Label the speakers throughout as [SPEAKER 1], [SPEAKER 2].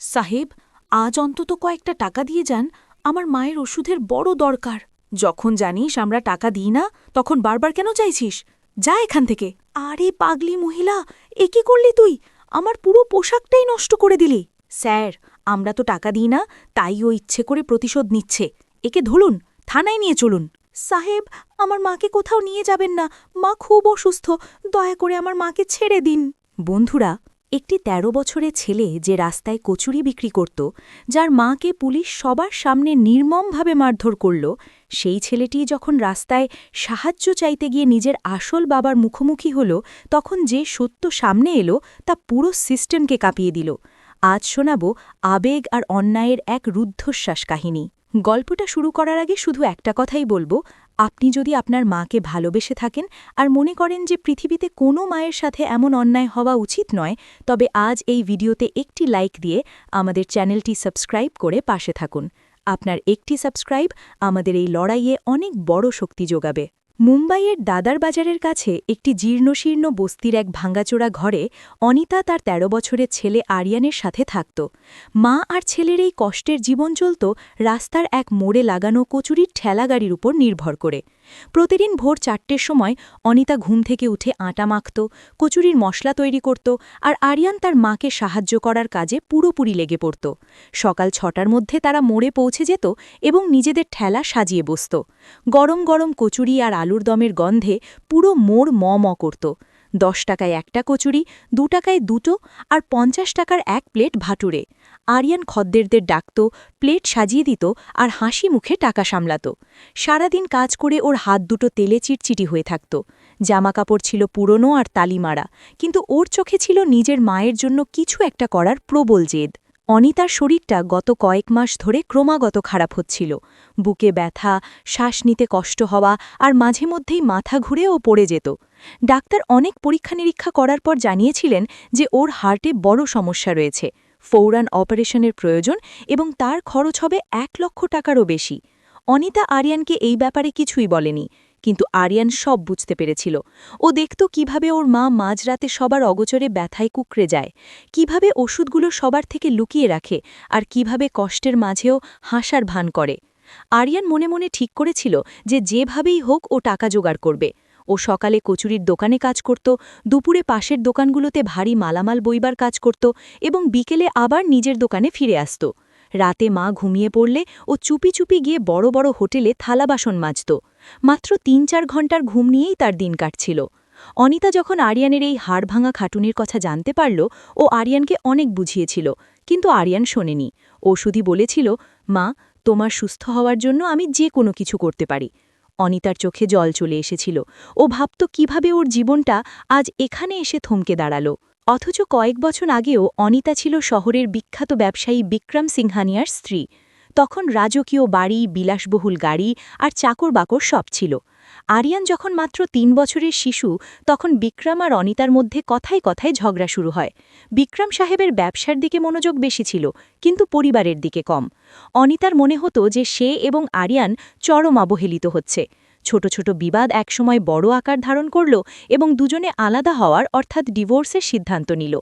[SPEAKER 1] সাহেব, আজ অন্তত কয়েকটা টাকা দিয়ে যান, আমার মায়ের ওষুধের বড় দরকার। যখন জানিস আমরা টাকা দিই না, তখন বারবার কেন চাইছিস? যা এখান থেকে। আরে পাগলি মহিলা, এ কি করলি তুই? আমার পুরো পোশাকটাই নষ্ট করে দিলি। স্যার, আমরা তো টাকা দিই না, তাই ও ইচ্ছে করে প্রতিশোধ নিচ্ছে। একে ধরুন, থানায় নিয়ে চলুন। সাহেব, আমার মাকে কোথাও নিয়ে যাবেন না। মা খুব অসুস্থ, দয়া করে আমার মাকে ছেড়ে দিন। বন্ধুরা একটি ১৩ বছরের ছেলে যে রাস্তায় কচুরি বিক্রি করত, যার মাকে পুলিশ সবার সামনে নির্মমভাবে মারধর করল, সেই ছেলেটি যখন রাস্তায় সাহায্য চাইতে গিয়ে নিজের আসল বাবার মুখোমুখি হল, তখন যে সত্য সামনে এলো তা পুরো সিস্টেমকে কাঁপিয়ে দিল। আজ শোনাব আবেগ আর অন্যায়ের এক রুদ্ধশ্বাস কাহিনী। গল্পটা শুরু করার আগে শুধু একটা কথাই বলব আপনি যদি আপনার মাকে ভালোবেসে থাকেন আর মনে করেন যে পৃথিবীতে কোনো মায়ের সাথে এমন অন্যায় হওয়া উচিত নয়, তবে আজ এই ভিডিওতে একটি লাইক দিয়ে আমাদের চ্যানেলটি সাবস্ক্রাইব করে পাশে থাকুন। আপনার একটি সাবস্ক্রাইব আমাদের এই লড়াইয়ে অনেক বড় শক্তি যোগাবে। মুম্বাইয়ের দাদার বাজারের কাছে একটি জীর্ণশীর্ণ বস্তির এক ভাঙ্গাচোরা ঘরে অনিতা তার ১৩ বছরের ছেলে আরিয়ানের সাথে থাকত। মা আর ছেলের এই কষ্টের জীবন চলত রাস্তার এক মোড়ে লাগানো কচুরির ঠেলাগাড়ির উপর নির্ভর করে। প্রতিদিন ভোর চারটের সময় অনিতা ঘুম থেকে উঠে আটা মাখত, কচুরির মশলা তৈরি করত আর আরিয়ান তার মাকে সাহায্য করার কাজে পুরোপুরি লেগে পড়ত। সকাল ছটার মধ্যে তারা মোড়ে পৌঁছে যেত এবং নিজেদের ঠেলা সাজিয়ে বসত। গরম গরম কচুরি আর আলুর দমের গন্ধে পুরো মোড় ম ম করত। দশ টাকায় একটা কচুরি, দু টাকায় দুটো আর পঞ্চাশ টাকার এক প্লেট ভাটুরে। আরিয়ান খদ্দেরদের ডাকত, প্লেট সাজিয়ে দিত আর হাসি মুখে টাকা সামলাত। সারাদিন কাজ করে ওর হাত দুটো তেলে চিটচিটি হয়ে থাকত। জামাকাপড় ছিল পুরনো আর তালিমারা, কিন্তু ওর চোখে ছিল নিজের মায়ের জন্য কিছু একটা করার প্রবল জেদ। অনিতার শরীরটা গত কয়েক মাস ধরে ক্রমাগত খারাপ হচ্ছিল। বুকে ব্যথা, শ্বাস নিতে কষ্ট হওয়া আর মাঝে মধ্যেই মাথা ঘুরে ও পড়ে যেত। ডাক্তার অনেক পরীক্ষা নিরীক্ষা করার পর জানিয়েছিলেন যে ওর হার্টে বড় সমস্যা রয়েছে। ফৌরান অপারেশনের প্রয়োজন এবং তার খরচ হবে এক লক্ষ টাকারও বেশি। অনিতা আরিয়ানকে এই ব্যাপারে কিছুই বলেনি। কিন্তু আরিয়ান সব বুঝতে পেরেছিল। ও দেখত কীভাবে ওর মা মাঝরাতে সবার অগোচরে ব্যথায় কুকড়ে যায়, কীভাবে ওষুধগুলো সবার থেকে লুকিয়ে রাখে আর কীভাবে কষ্টের মাঝেও হাসার ভান করে। আরিয়ান মনে মনে ঠিক করেছিল যে যেভাবেই হোক ও টাকা জোগাড় করবে। ও সকালে কচুরির দোকানে কাজ করত, দুপুরে পাশের দোকানগুলোতে ভারী মালামাল বইবার কাজ করত এবং বিকেলে আবার নিজের দোকানে ফিরে আসত। রাতে মা ঘুমিয়ে পড়লে ও চুপি চুপি গিয়ে বড় বড় হোটেলে থালা বাসন মাজত। মাত্র তিন চার ঘণ্টার ঘুম নিয়েই তার দিন কাটছিল। অনিতা যখন আরিয়ানের এই হাড় ভাঙা খাটুনির কথা জানতে পারল, ও আরিয়ানকে অনেক বুঝিয়েছিল, কিন্তু আরিয়ান শোনেনি। ও শুধু বলেছিল, মা, তোমার সুস্থ হওয়ার জন্য আমি যে কোনো কিছু করতে পারি। অনিতার চোখে জল চলে এসেছিল। ও ভাবত কীভাবে ওর জীবনটা আজ এখানে এসে থমকে দাঁড়াল। অথচ কয়েক বছর আগেও অনিতা ছিল শহরের বিখ্যাত ব্যবসায়ী বিক্রম সিংহানিয়ার স্ত্রী। তখন রাজকীয় বাড়ি, বিলাসবহুল গাড়ি আর চাকর বাকর সব ছিল। আরিয়ান যখন মাত্র তিন বছরের শিশু, তখন বিক্রম আর অনিতার মধ্যে কথায় কথায় ঝগড়া শুরু হয়। বিক্রম সাহেবের ব্যবসার দিকে মনোযোগ বেশি ছিল, কিন্তু পরিবারের দিকে কম। অনিতার মনে হতো যে সে এবং আরিয়ান চরম অবহেলিত হচ্ছে। ছোট ছোট বিবাদ একসময় বড় আকার ধারণ করল এবং দুজনে আলাদা হওয়ার অর্থাৎ ডিভোর্সের সিদ্ধান্ত নিল।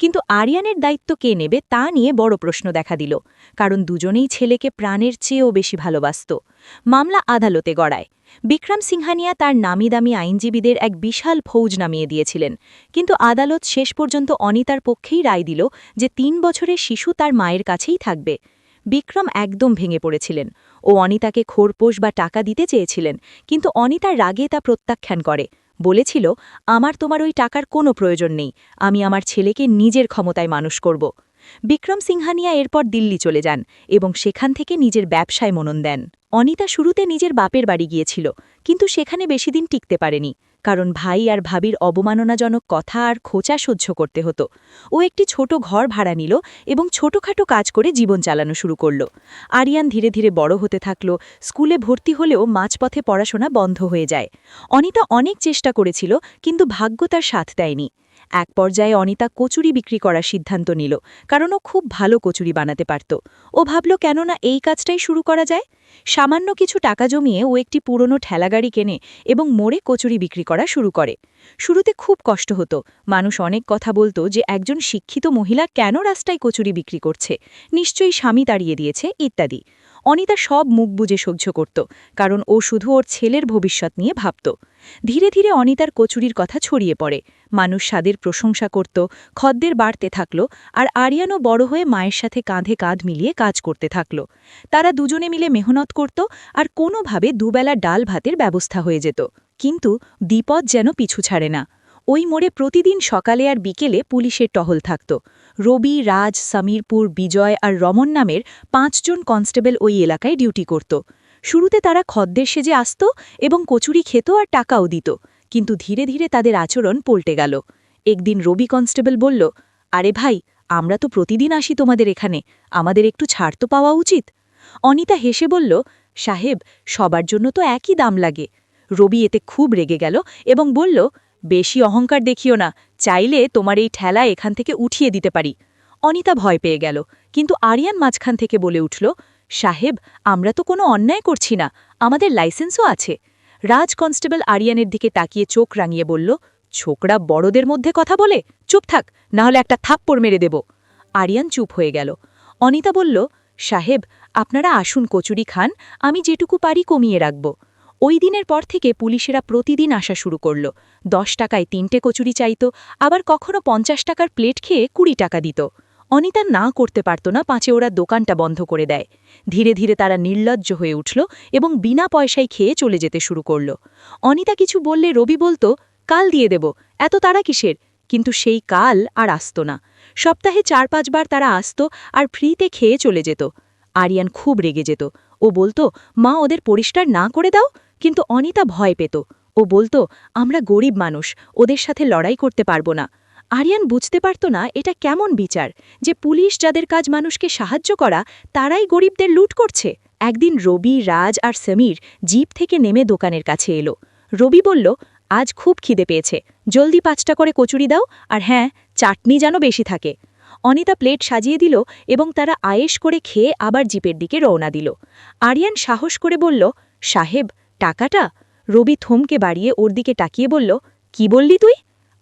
[SPEAKER 1] কিন্তু আরিয়ানের দায়িত্ব কে নেবে তা নিয়ে বড় প্রশ্ন দেখা দিল, কারণ দুজনেই ছেলেকে প্রাণের চেয়েও বেশি ভালোবাসত। মামলা আদালতে গড়ায়। বিক্রম সিংহানিয়া তার নামি দামি আইনজীবীদের এক বিশাল ফৌজ নামিয়ে দিয়েছিলেন, কিন্তু আদালত শেষ পর্যন্ত অনিতার পক্ষেই রায় দিল যে তিন বছরের শিশু তার মায়ের কাছেই থাকবে। বিক্রম একদম ভেঙে পড়েছিলেন। ও অনিতাকে খোরপোষ বা টাকা দিতে চেয়েছিলেন, কিন্তু অনিতার রাগে তা প্রত্যাখ্যান করে। বলেছিল, আমার তোমার ওই টাকার কোনো প্রয়োজন নেই, আমি আমার ছেলেকে নিজের ক্ষমতায় মানুষ করব। বিক্রম সিংহানিয়া এরপর দিল্লি চলে যান এবং সেখান থেকে নিজের ব্যবসায় মনন দেন। অনিতা শুরুতে নিজের বাপের বাড়ি গিয়েছিল, কিন্তু সেখানে বেশি দিন টিকতে পারেনি। কারণ ভাই আর ভাবির অবমাননাজনক কথা আর খোঁচা সহ্য করতে হতো। ও একটি ছোট ঘর ভাড়া নিল এবং ছোটখাটো কাজ করে জীবন চালানো শুরু করল। আরিয়ান ধীরে ধীরে বড় হতে থাকল, স্কুলে ভর্তি হলেও মাঝপথে পড়াশোনা বন্ধ হয়ে যায়। অনিতা অনেক চেষ্টা করেছিল, কিন্তু ভাগ্য তার সাথ দেয়নি। এক পর্যায়ে অনিতা কচুরি বিক্রি করার সিদ্ধান্ত নিল, কারণ ও খুব ভালো কচুরি বানাতে পারত। ও ভাবল, কেননা এই কাজটাই শুরু করা যায়? সামান্য কিছু টাকা জমিয়ে ও একটি পুরনো ঠেলাগাড়ি কেনে এবং মোড়ে কচুরি বিক্রি করা শুরু করে। শুরুতে খুব কষ্ট হতো। মানুষ অনেক কথা বলতো যে, একজন শিক্ষিত মহিলা কেন রাস্তায় কচুরি বিক্রি করছে? নিশ্চয়ই স্বামী তাড়িয়ে দিয়েছে, ইত্যাদি। অনিতা সব মুখ বুঝে সহ্য করত, কারণ ও শুধু ওর ছেলের ভবিষ্যৎ নিয়ে ভাবত। ধীরে ধীরে অনিতার কচুরির কথা ছড়িয়ে পড়ে। মানুষ স্বাদের প্রশংসা করত, খদ্দের বাড়তে থাকল, আর আরিয়ানও বড় হয়ে মায়ের সাথে কাঁধে কাঁধ মিলিয়ে কাজ করতে থাকল। তারা দুজনে মিলে মেহনত করত, আর কোনোভাবে দুবেলা ডাল ভাতের ব্যবস্থা হয়ে যেত। কিন্তু বিপদ যেন পিছু ছাড়ে না। ওই মোড়ে প্রতিদিন সকালে আর বিকেলে পুলিশের টহল থাকত। রবি, রাজ, সমীরপুর, বিজয় আর রমন নামের পাঁচজন কনস্টেবল ওই এলাকায় ডিউটি করত। শুরুতে তারা খদ্দের সেজে আসত এবং কচুরি খেত আর টাকাও দিত, কিন্তু ধীরে ধীরে তাদের আচরণ পল্টে গেল। একদিন রবি কনস্টেবল বলল, আরে ভাই, আমরা তো প্রতিদিন আসি তোমাদের এখানে, আমাদের একটু ছাড় তো পাওয়া উচিত? অনিতা হেসে বলল, সাহেব, সবার জন্য তো একই দাম লাগে। রবি এতে খুব রেগে গেল এবং বলল, বেশি অহংকার দেখিও না চাইলে তোমার এই ঠেলা এখান থেকে উঠিয়ে দিতে পারি। অনিতা ভয় পেয়ে গেল, কিন্তু আরিয়ান মাঝখান থেকে বলে উঠল, সাহেব, আমরা তো কোনো অন্যায় করছি না, আমাদের লাইসেন্সও আছে। রাজ কনস্টেবল আরিয়ানের দিকে তাকিয়ে চোখ রাঙিয়ে বলল, ছোকরা বড়দের মধ্যে কথা বলে? চুপ থাক নাহলে একটা থাপ্পড় মেরে দেব। আরিয়ান চুপ হয়ে গেল। অনিতা বলল, সাহেব, আপনারা আসুন কচুরি খান, আমি যেটুকু পারি কমিয়ে রাখব। ওই দিনের পর থেকে পুলিশেরা প্রতিদিন আসা শুরু করল। দশ টাকায় তিনটে কচুরি চাইত, আবার কখনো পঞ্চাশ টাকার প্লেট খেয়ে কুড়ি টাকা দিত। অনিতা না করতে পারত না পাঁচে ওরা দোকানটা বন্ধ করে দেয়। ধীরে ধীরে তারা নির্লজ্জ হয়ে উঠল এবং বিনা পয়সায় খেয়ে চলে যেতে শুরু করল। অনিতা কিছু বললে রবি বলতো, কাল দিয়ে দেব, এত তারা কিসের? কিন্তু সেই কাল আর আসত না। সপ্তাহে চার পাঁচবার তারা আসত আর ফ্রিতে খেয়ে চলে যেত। আরিয়ান খুব রেগে যেত। ও বলতো, মা, ওদের পরিষ্কার না করে দাও কিন্তু অনিতা ভয় পেত। ও বলতো, আমরা গরিব মানুষ, ওদের সাথে লড়াই করতে পারব না। আরিয়ান বুঝতে পারত না এটা কেমন বিচার, যে পুলিশ যাদের কাজ মানুষকে সাহায্য করা, তারাই গরিবদের লুট করছে। একদিন রবি, রাজ আর সমীর জিপ থেকে নেমে দোকানের কাছে এলো। রবি বলল, আজ খুব খিদে পেয়েছে, জলদি পাঁচটা করে কচুরি দাও আর হ্যাঁ চাটনি যেন বেশি থাকে। অনিতা প্লেট সাজিয়ে দিল এবং তারা আয়েশ করে খেয়ে আবার জিপের দিকে রওনা দিল। আরিয়ান সাহস করে বলল, সাহেব টাকাটা রবি থমকে বাড়িয়ে ওর দিকে তাকিয়ে বলল, কি বললি তুই?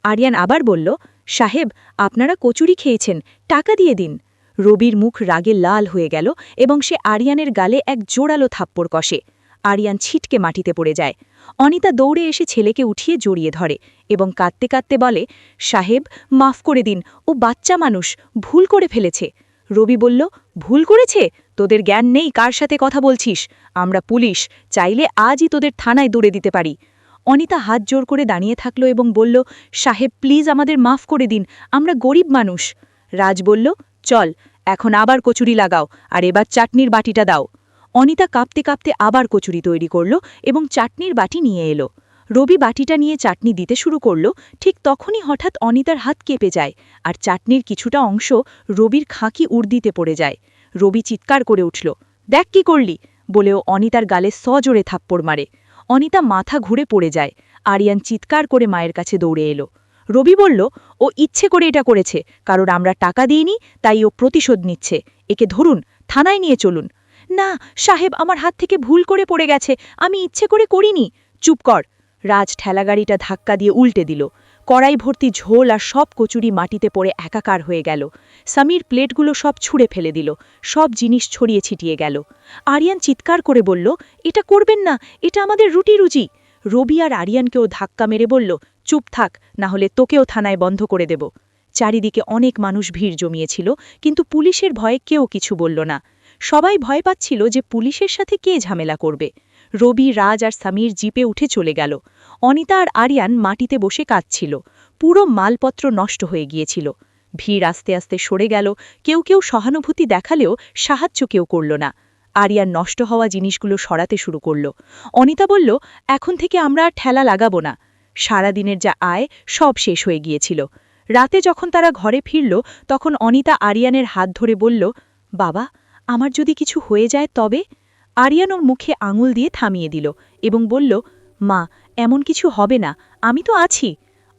[SPEAKER 1] আরিয়ান আবার বলল, সাহেব, আপনারা কচুরি খেয়েছেন, টাকা দিয়ে দিন। রবির মুখ রাগে লাল হয়ে গেল এবং সে আরিয়ানের গালে এক জোরালো থাপ্পড় কষে। আরিয়ান ছিটকে মাটিতে পড়ে যায়। অনিতা দৌড়ে এসে ছেলেকে উঠিয়ে জড়িয়ে ধরে এবং কাঁদতে কাঁদতে বলে, সাহেব, মাফ করে দিন, ও বাচ্চা মানুষ, ভুল করে ফেলেছে। রবি বলল, ভুল করেছে? তোদের জ্ঞান নেই কার সাথে কথা বলছিস? আমরা পুলিশ, চাইলে আজই তোদের থানায় দৌড়ে দিতে পারি। অনিতা হাত জোর করে দাঁড়িয়ে থাকল এবং বলল, সাহেব, প্লিজ আমাদের মাফ করে দিন, আমরা গরিব মানুষ। রাজ বলল, চল, এখন আবার কচুরি লাগাও, আর এবার চাটনির বাটিটা দাও। অনিতা কাঁপতে কাঁপতে আবার কচুরি তৈরি করল এবং চাটনির বাটি নিয়ে এলো। রবি বাটিটা নিয়ে চাটনি দিতে শুরু করল, ঠিক তখনই হঠাৎ অনিতার হাত কেঁপে যায়, আর চাটনির কিছুটা অংশ রবির খাঁকি উর্দিতে পড়ে যায়। রবি চিৎকার করে উঠল, দেখ কি করলি? বলেও অনিতার গালে সজোরে থাপ্পড় মারে। অনিতা মাথা ঘুরে পড়ে যায়। আরিয়ান চিৎকার করে মায়ের কাছে দৌড়ে এলো। রবি বলল, ও ইচ্ছে করে এটা করেছে। কারণ আমরা টাকা দিইনি, তাই ও প্রতিশোধ নিচ্ছে। একে ধরুন, থানায় নিয়ে চলুন। না, সাহেব, আমার হাত থেকে ভুল করে পড়ে গেছে। আমি ইচ্ছে করে করিনি। চুপ কর। রাজ ঠেলাগাড়িটা ধাক্কা দিয়ে উল্টে দিল। কড়াই ভর্তি ঝোল আর সব কচুরি মাটিতে পড়ে একাকার হয়ে গেল। সামির প্লেটগুলো সব ছুঁড়ে ফেলে দিল। সব জিনিস ছড়িয়ে ছিটিয়ে গেল। আরিয়ান চিৎকার করে বলল, এটা করবেন না, এটা আমাদের রুটি রুচি রবি আর আরিয়ানকেও ধাক্কা মেরে বলল, চুপ থাক, না হলে তোকেও থানায় বন্ধ করে দেব। চারিদিকে অনেক মানুষ ভিড় জমিয়েছিল, কিন্তু পুলিশের ভয়ে কেউ কিছু বলল না। সবাই ভয় পাচ্ছিল যে পুলিশের সাথে কে ঝামেলা করবে। রবি, রাজ আর সামির জিপে উঠে চলে গেল। অনিতা আর আরিয়ান মাটিতে বসে কাঁদছিল। পুরো মালপত্র নষ্ট হয়ে গিয়েছিল। ভিড় আস্তে আস্তে সরে গেল। কেউ কেউ সহানুভূতি দেখালেও সাহায্য কেউ করল না। আরিয়ান নষ্ট হওয়া জিনিসগুলো সরাতে শুরু করল। অনিতা বলল, এখন থেকে আমরা আর ঠেলা লাগাবো না। সারাদিনের যা আয়, সব শেষ হয়ে গিয়েছিল। রাতে যখন তারা ঘরে ফিরল, তখন অনিতা আরিয়ানের হাত ধরে বলল, বাবা, আমার যদি কিছু হয়ে যায় তবে? আরিয়ান ওর মুখে আঙুল দিয়ে থামিয়ে দিল এবং বলল, মা, এমন কিছু হবে না, আমি তো আছি।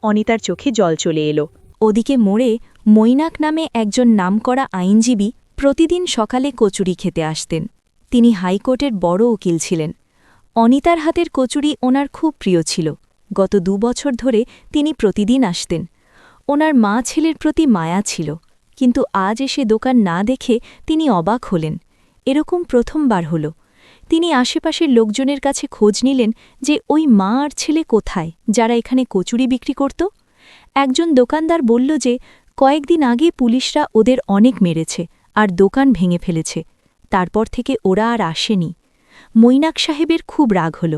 [SPEAKER 2] অনিতার চোখে জল চলে এলো।
[SPEAKER 1] ওদিকে মোড়ে মৈনাক নামে একজন নামকরা আইনজীবী প্রতিদিন সকালে কচুরি খেতে আসতেন। তিনি হাইকোর্টের বড় উকিল ছিলেন। অনিতার হাতের কচুরি ওনার খুব প্রিয় ছিল। গত দু বছর ধরে তিনি প্রতিদিন আসতেন। ওনার মা ছেলের প্রতি মায়া ছিল, কিন্তু আজ এসে দোকান না দেখে তিনি অবাক হলেন। এরকম প্রথমবার হল। তিনি আশেপাশের লোকজনের কাছে খোঁজ নিলেন যে ওই মা আর ছেলে কোথায়, যারা এখানে কচুরি বিক্রি করত। একজন দোকানদার বলল যে, কয়েকদিন আগে পুলিশরা ওদের অনেক মেরেছে আর দোকান ভেঙে ফেলেছে, তারপর থেকে ওরা আর আসেনি। মৈনাক সাহেবের খুব রাগ হল।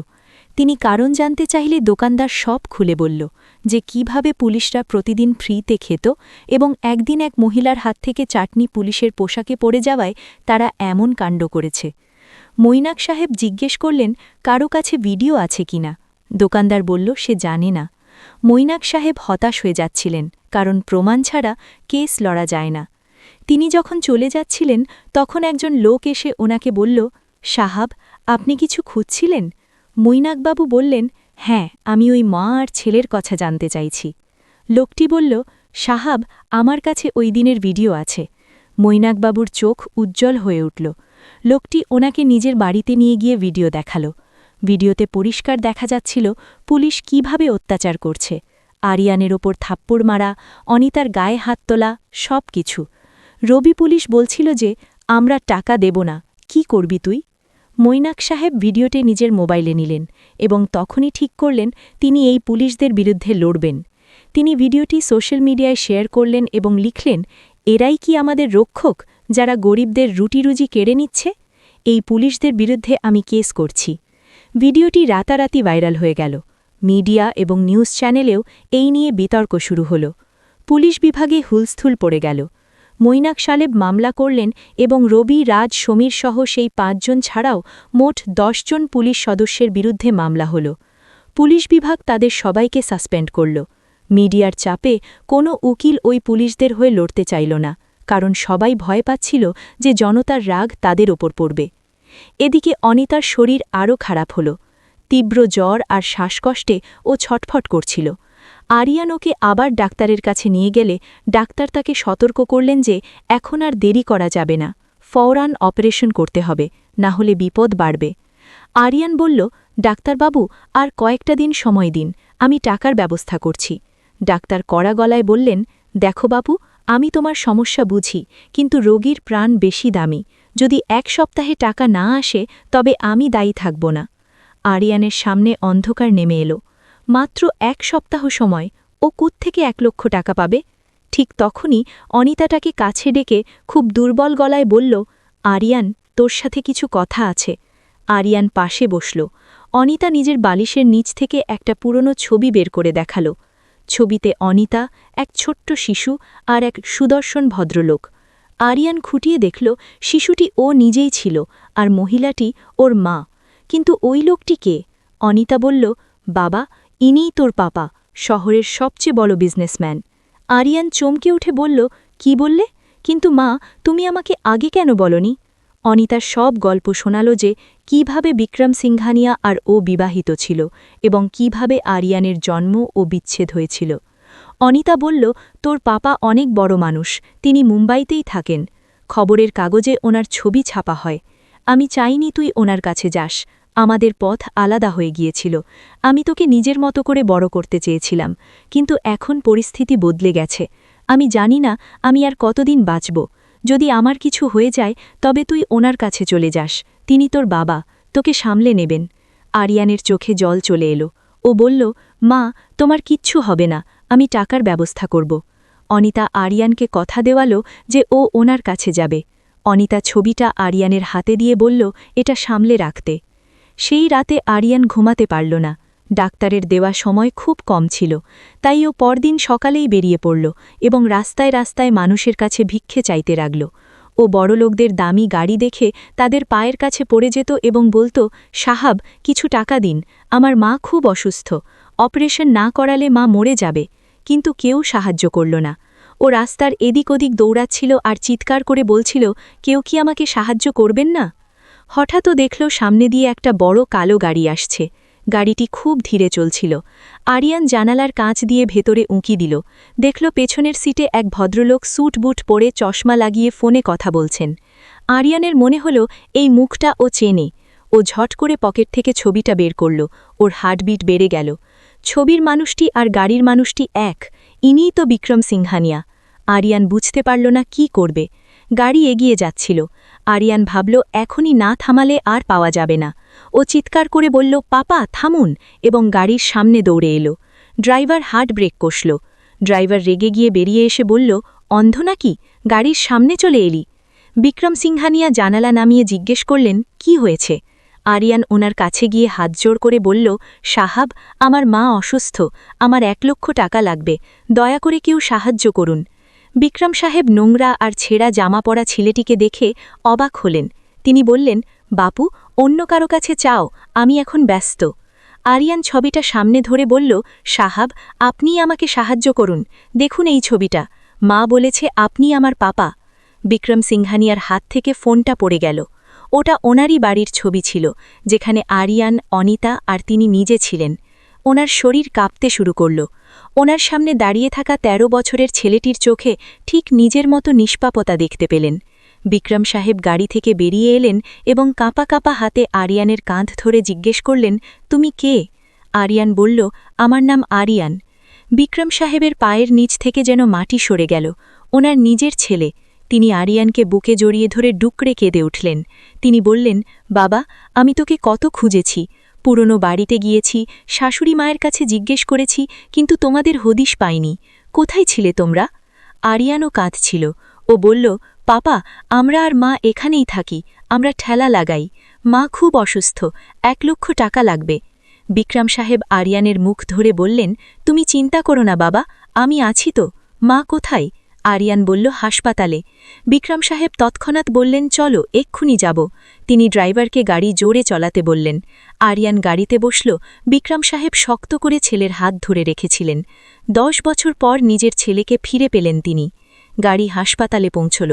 [SPEAKER 1] তিনি কারণ জানতে চাইলে দোকানদার সব খুলে বলল যে, কীভাবে পুলিশরা প্রতিদিন ফ্রিতে খেত এবং একদিন এক মহিলার হাত থেকে চাটনি পুলিশের পোশাকে পড়ে যাওয়ায় তারা এমন কাণ্ড করেছে। মৈনাক সাহেব জিজ্ঞেস করলেন, কারও কাছে ভিডিও আছে কিনা দোকানদার বলল, সে জানে না। মৈনাক সাহেব হতাশ হয়ে যাচ্ছিলেন, কারণ প্রমাণ ছাড়া কেস লড়া যায় না। তিনি যখন চলে যাচ্ছিলেন, তখন একজন লোক এসে ওনাকে বলল, সাহাব, আপনি কিছু খুঁজছিলেন? মৈনাকবাবু বললেন হ্যাঁ আমি ওই মা আর ছেলের কথা জানতে চাইছি। লোকটি বলল, সাহাব, আমার কাছে ওই দিনের ভিডিও আছে। মৈনাকবাবুর চোখ উজ্জ্বল হয়ে উঠল। লোকটি ওনাকে নিজের বাড়িতে নিয়ে গিয়ে ভিডিও দেখাল। ভিডিওতে পরিষ্কার দেখা যাচ্ছিল পুলিশ কীভাবে অত্যাচার করছে। আরিয়ানের ওপর থাপ্পড় মারা, অনিতার গায়ে হাত তোলা সব কিছু রবি পুলিশ বলছিল যে, আমরা টাকা দেব না। কি করবি তুই? মৈনাক সাহেব ভিডিওটি নিজের মোবাইলে নিলেন এবং তখনই ঠিক করলেন তিনি এই পুলিশদের বিরুদ্ধে লড়বেন। তিনি ভিডিওটি সোশ্যাল মিডিয়ায় শেয়ার করলেন এবং লিখলেন, এরাই কি আমাদের রক্ষক? যারা গরিবদের রুটিরুজি কেড়ে নিচ্ছে, এই পুলিশদের বিরুদ্ধে আমি কেস করছি। ভিডিওটি রাতারাতি ভাইরাল হয়ে গেল। মিডিয়া এবং নিউজ চ্যানেলেও এই নিয়ে বিতর্ক শুরু হল। পুলিশ বিভাগে হুলস্থুল পড়ে গেল। মৈনাক সালেব মামলা করলেন এবং রবি, রাজ, সমীর সহ সেই পাঁচজন ছাড়াও মোট জন পুলিশ সদস্যের বিরুদ্ধে মামলা হল। পুলিশ বিভাগ তাদের সবাইকে সাসপেন্ড করল। মিডিয়ার চাপে কোনো উকিল ওই পুলিশদের হয়ে লড়তে চাইল না। কারণ সবাই ভয় পাচ্ছিল যে জনতার রাগ তাদের ওপর পড়বে। এদিকে অনিতার শরীর আরও খারাপ হল। তীব্র জ্বর আর শ্বাসকষ্টে ও ছটফট করছিল। আরিয়ান ওকে আবার ডাক্তারের কাছে নিয়ে গেলে ডাক্তার তাকে সতর্ক করলেন যে এখন আর দেরি করা যাবে না, ফওরান অপারেশন করতে হবে, না হলে বিপদ বাড়বে। আরিয়ান বলল, ডাক্তারবাবু, আর কয়েকটা দিন সময় দিন, আমি টাকার ব্যবস্থা করছি। ডাক্তার কড়া গলায় বললেন, দেখো বাবু আমি তোমার সমস্যা বুঝি, কিন্তু রোগীর প্রাণ বেশি দামি। যদি এক সপ্তাহে টাকা না আসে, তবে আমি দায়ী থাকব না। আরিয়ানের সামনে অন্ধকার নেমে এলো। মাত্র এক সপ্তাহ সময়, ও কুত থেকে এক লক্ষ টাকা পাবে? ঠিক তখনই অনিতাটাকে কাছে ডেকে খুব দুর্বল গলায় বলল, আরিয়ান, তোর সাথে কিছু কথা আছে। আরিয়ান পাশে বসল। অনিতা নিজের বালিশের নিচ থেকে একটা পুরনো ছবি বের করে দেখাল। ছবিতে অনিতা, এক ছোট্ট শিশু আর এক সুদর্শন ভদ্রলোক। আরিয়ান খুঁটিয়ে দেখল, শিশুটি ও নিজেই ছিল আর মহিলাটি ওর মা। কিন্তু ওই লোকটি কে? অনিতা বলল, বাবা, ইনিই তোর পাপা, শহরের সবচেয়ে বড় বিজনেসম্যান। আরিয়ান চমকে উঠে বলল, কি বললে? কিন্তু মা, তুমি আমাকে আগে কেন বলনি? অনিতা সব গল্প শোনাল যে কীভাবে বিক্রম সিংঘানিয়া আর ও বিবাহিত ছিল এবং কীভাবে আরিয়ানের জন্ম ও বিচ্ছেদ হয়েছিল। অনিতা বলল, তোর পাপা অনেক বড় মানুষ, তিনি মুম্বাইতেই থাকেন। খবরের কাগজে ওনার ছবি ছাপা হয়। আমি চাইনি তুই ওনার কাছে যাস। আমাদের পথ আলাদা হয়ে গিয়েছিল। আমি তোকে নিজের মতো করে বড় করতে চেয়েছিলাম। কিন্তু এখন পরিস্থিতি বদলে গেছে। আমি জানি না আমি আর কতদিন বাঁচব। যদি আমার কিছু হয়ে যায়, তবে তুই ওনার কাছে চলে যাস, তিনি তোর বাবা, তোকে সামলে নেবেন। আরিয়ানের চোখে জল চলে এলো। ও বলল, মা, তোমার কিচ্ছু হবে না, আমি টাকার ব্যবস্থা করব। অনিতা আরিয়ানকে কথা দেওয়ালো যে ও ওনার কাছে যাবে। অনিতা ছবিটা আরিয়ানের হাতে দিয়ে বলল, এটা সামলে রাখতে। সেই রাতে আরিয়ান ঘুমাতে পারল না। ডাক্তারের দেওয়া সময় খুব কম ছিল, তাই ও পরদিন সকালেই বেরিয়ে পড়ল এবং রাস্তায় রাস্তায় মানুষের কাছে ভিক্ষে চাইতে লাগল ও বড়লোকদের দামি গাড়ি দেখে তাদের পায়ের কাছে পড়ে যেত এবং বলতো, সাহাব, কিছু টাকা দিন, আমার মা খুব অসুস্থ, অপারেশন না করালে মা মরে যাবে। কিন্তু কেউ সাহায্য করল না। ও রাস্তার এদিক ওদিক দৌড়াচ্ছিল আর চিৎকার করে বলছিল, কেউ কি আমাকে সাহায্য করবেন না? হঠাৎও দেখল সামনে দিয়ে একটা বড় কালো গাড়ি আসছে।
[SPEAKER 2] গাড়িটি খুব ধীরে চলছিল। আরিয়ান জানালার কাঁচ দিয়ে ভেতরে উঁকি দিল। দেখল পেছনের সিটে এক ভদ্রলোক স্যুট বুট পরে চশমা লাগিয়ে ফোনে কথা বলছেন। আরিয়ানের মনে হল, এই মুখটা ও চেনে। ও ঝট করে পকেট থেকে ছবিটা বের করল। ওর হার্টবিট বেড়ে গেল। ছবির মানুষটি আর গাড়ির মানুষটি এক। ইনিই তো বিক্রম সিংহানিয়া। আরিয়ান বুঝতে পারল না কি করবে। গাড়ি এগিয়ে যাচ্ছিল। আরিয়ান ভাবল, এখনই না থামালে আর পাওয়া যাবে না। ও চিৎকার করে বলল, পাপা, থামুন। এবং গাড়ির সামনে দৌড়ে এলো। ড্রাইভার হার্ট ব্রেক কষল। ড্রাইভার রেগে গিয়ে বেরিয়ে এসে বলল, অন্ধ নাকি? গাড়ির সামনে চলে এলি। বিক্রম সিংহানিয়া জানালা নামিয়ে জিজ্ঞেস করলেন, কি হয়েছে? আরিয়ান ওনার কাছে গিয়ে হাত জোড় করে বলল, সাহাব, আমার মা অসুস্থ। আমার এক লক্ষ টাকা লাগবে। দয়া করে কেউ সাহায্য করুন। বিক্রম সাহেব নোংরা আর ছেঁড়া জামা পরা ছেলেটিকে দেখে অবাক হলেন। তিনি বললেন, বাপু অন্য কারও কাছে চাও, আমি এখন ব্যস্ত। আরিয়ান ছবিটা সামনে ধরে বলল, সাহাব আপনি আমাকে সাহায্য করুন। দেখুন এই ছবিটা। মা বলেছে, আপনি আমার পাপা। বিক্রম সিংহানিয়ার হাত থেকে ফোনটা পড়ে গেল। ওটা ওনারই বাড়ির ছবি ছিল, যেখানে আরিয়ান, অনিতা আর তিনি নিজে ছিলেন। ওনার শরীর কাঁপতে শুরু করল। ওনার সামনে দাঁড়িয়ে থাকা ১৩ বছরের ছেলেটির চোখে ঠিক নিজের মতো নিষ্পাপতা দেখতে পেলেন। বিক্রম সাহেব গাড়ি থেকে বেরিয়ে এলেন এবং কাঁপা কাঁপা হাতে আরিয়ানের কাঁধ ধরে জিজ্ঞেস করলেন, তুমি কে? আরিয়ান বলল, আমার নাম আরিয়ান। বিক্রম সাহেবের পায়ের নিচ থেকে যেন মাটি সরে গেল। ওনার নিজের ছেলে। তিনি আরিয়ানকে বুকে জড়িয়ে ধরে ডুকরে কেঁদে উঠলেন। তিনি বললেন, বাবা, আমি তোকে কত খুঁজেছি। পুরনো বাড়িতে গিয়েছি, শাশুড়ি মায়ের কাছে জিজ্ঞেস করেছি, কিন্তু তোমাদের হদিশ পাইনি। কোথায় ছিলে তোমরা? আরিয়ানও কাঁদছিল। ও বলল পাপা, আমরা আর মা এখানেই থাকি, আমরা ঠেলা লাগাই। মা খুব অসুস্থ, এক লক্ষ টাকা লাগবে। বিক্রম সাহেব আরিয়ানের মুখ ধরে বললেন, তুমি চিন্তা করো না বাবা, আমি আছি তো, মা কোথায়? আরিয়ান বলল, হাসপাতালে। বিক্রম সাহেব তৎক্ষণাৎ বললেন, চলো, এক্ষুনি যাব। তিনি ড্রাইভারকে গাড়ি জোরে চলাতে বললেন। আরিয়ান গাড়িতে বসল, বিক্রম সাহেব শক্ত করে ছেলের হাত ধরে রেখেছিলেন। দশ বছর পর নিজের ছেলেকে ফিরে পেলেন তিনি। গাড়ি হাসপাতালে পৌঁছল।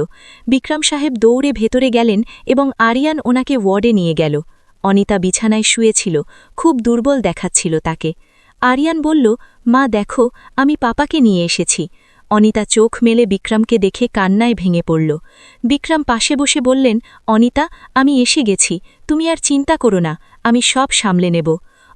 [SPEAKER 2] বিক্রম সাহেব দৌড়ে ভেতরে গেলেন এবং আরিয়ান ওনাকে ওয়ার্ডে নিয়ে গেল। অনিতা বিছানায় শুয়েছিল, খুব দুর্বল দেখাচ্ছিল তাকে। আরিয়ান বলল, মা, দেখো, আমি পাপাকে নিয়ে এসেছি। অনিতা চোখ মেলে বিক্রমকে দেখে কান্নায় ভেঙে পড়ল। বিক্রম পাশে বসে বললেন, অনিতা, আমি এসে গেছি। তুমি আর চিন্তা করো না, আমি সব সামলে নেব।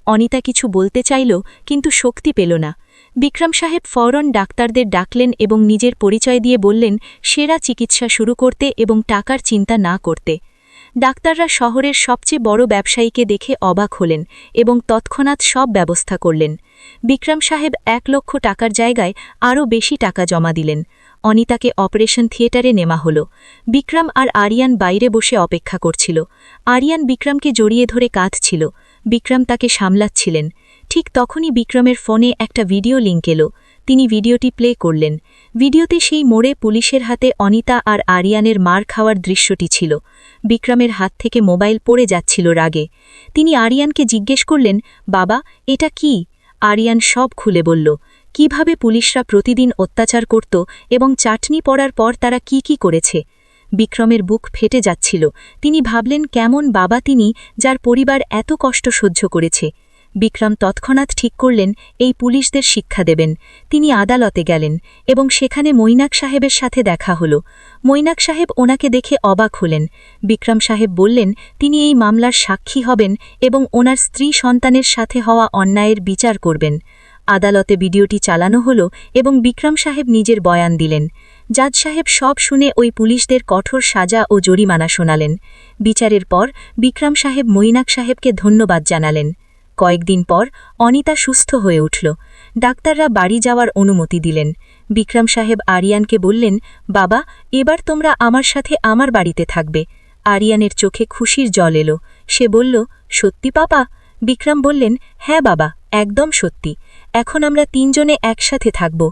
[SPEAKER 2] অনিতা কিছু বলতে চাইল, কিন্তু শক্তি পেল না। বিক্রম সাহেব ফৌরন ডাক্তারদের ডাকলেন এবং নিজের পরিচয় দিয়ে বললেন, সেরা চিকিৎসা শুরু করতে এবং টাকার চিন্তা না করতে। ডাক্তাররা শহরের সবচেয়ে বড় ব্যবসায়ীকে দেখে অবাক হলেন এবং তৎক্ষণাৎ সব ব্যবস্থা করলেন। বিক্রম সাহেব এক লক্ষ টাকার জায়গায় আরও বেশি টাকা জমা দিলেন। অনিতাকে অপারেশন থিয়েটারে নেওয়া হল। বিক্রম আর আরিয়ান বাইরে বসে অপেক্ষা করছিল। আরিয়ান বিক্রমকে জড়িয়ে ধরে কাঁদছিল। বিক্রম তাকে সামলাচ্ছিলেন। ঠিক তখনই বিক্রমের ফোনে একটা ভিডিও লিঙ্ক এলো। তিনি ভিডিওটি প্লে করলেন। ভিডিওতে সেই মোড়ে পুলিশের হাতে অনিতা আর আরিয়ানের মার খাওয়ার দৃশ্যটি ছিল। বিক্রমের হাত থেকে মোবাইল পড়ে যাচ্ছিল রাগে। তিনি আরিয়ানকে জিজ্ঞেস করলেন, বাবা, এটা কি? আরিয়ান সব খুলে বলল, কীভাবে পুলিশরা প্রতিদিন অত্যাচার করত এবং চাটনি পড়ার পর তারা কি কি করেছে? বিক্রমের বুক ফেটে যাচ্ছিল। তিনি ভাবলেন, কেমন বাবা তিনি, যার পরিবার এত কষ্ট সহ্য করেছে? বিক্রম তৎক্ষণাৎ ঠিক করলেন, এই পুলিশদের শিক্ষা দেবেন। তিনি আদালতে গেলেন এবং সেখানে মৈনাক সাহেবের সাথে দেখা হল। মৈনাক সাহেব ওনাকে দেখে অবাক হলেন। বিক্রম সাহেব বললেন, তিনি এই মামলার সাক্ষী হবেন এবং ওনার স্ত্রী সন্তানের সাথে হওয়া অন্যায়ের বিচার করবেন। আদালতে ভিডিওটি চালানো হল এবং বিক্রম সাহেব নিজের বয়ান দিলেন। জাজ সাহেব সব শুনে ওই পুলিশদের কঠোর সাজা ও জরিমানা শোনালেন। বিচারের পর বিক্রম সাহেব মৈনাক সাহেবকে ধন্যবাদ জানালেন। কয়েকদিন পর অনিতা সুস্থ হয়ে উঠল। ডাক্তাররা বাড়ি যাওয়ার অনুমতি দিলেন। বিক্রম সাহেব আরিয়ানকে বললেন, বাবা, এবার তোমরা আমার সাথে আমার বাড়িতে থাকবে। আরিয়ানের চোখে খুশির জল এলো। সে বলল, সত্যি, পাপা? বিক্রম বললেন হ্যাঁ বাবা, একদম সত্যি। এখন আমরা তিনজনে একসাথে থাকব।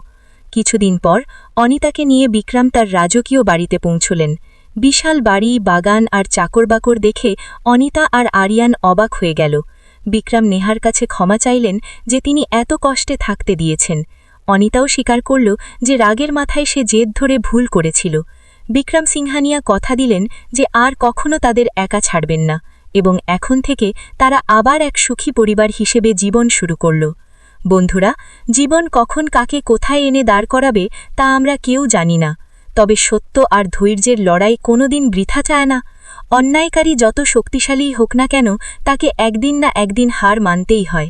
[SPEAKER 2] কিছুদিন পর অনিতাকে নিয়ে বিক্রম তার রাজকীয় বাড়িতে পৌঁছলেন। বিশাল বাড়ি, বাগান আর চাকরবাকর দেখে অনিতা আর আরিয়ান অবাক হয়ে গেল। বিক্রম নেহার কাছে ক্ষমা চাইলেন যে তিনি এত কষ্টে থাকতে দিয়েছেন। অনিতাও স্বীকার করল যে রাগের মাথায় সে জেদ ধরে ভুল করেছিল। বিক্রম সিংহানিয়া কথা দিলেন যে আর কখনো তাদের একা ছাড়বেন না এবং এখন থেকে তারা আবার এক সুখী পরিবার হিসেবে জীবন শুরু করল। বন্ধুরা, জীবন কখন কাকে কোথায় এনে দাঁড় করাবে তা আমরা কেউ জানি না। তবে সত্য আর ধৈর্যের লড়াই কোনোদিন বৃথা চায় না। অন্যায়কারী যত শক্তিশালীই হোক না কেন, তাকে একদিন না একদিন হার মানতেই হয়।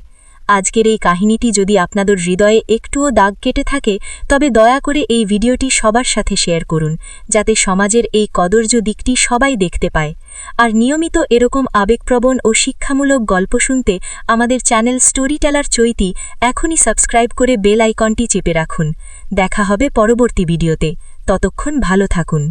[SPEAKER 2] আজকের এই কাহিনীটি যদি আপনাদের হৃদয়ে একটুও দাগ কেটে থাকে, তবে দয়া করে এই ভিডিওটি সবার সাথে শেয়ার করুন, যাতে সমাজের এই কদর্য দিকটি সবাই দেখতে পায়। আর নিয়মিত এরকম আবেগপ্রবণ ও শিক্ষামূলক গল্প শুনতে আমাদের চ্যানেল স্টোরি টেলার চৈতি এখনই সাবস্ক্রাইব করে বেল আইকনটি চেপে রাখুন। দেখা হবে পরবর্তী ভিডিওতে। ততক্ষণ ভালো থাকুন।